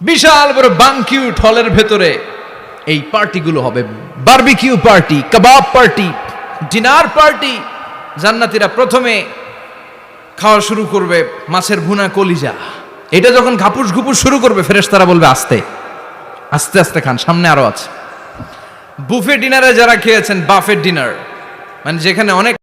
বিশাল বড় বাংকিউট হলের ভেতরে এই পার্টিগুলো হবে। বারবিকিউ পার্টি, কাবাব পার্টি, ডিনার পার্টি, জান্নাতীরা প্রথমে খাওয়া শুরু করবে মাছের ভুনা কলিজা। এটা যখন ঘাপুস ঘুপুস শুরু করবে, ফেরেশতারা বলবে, আস্তে আস্তে আস্তে খান, সামনে আরও আছে। বুফে ডিনারে যারা খেয়েছেন বাফেট ডিনার। মানে যেখানে অনেক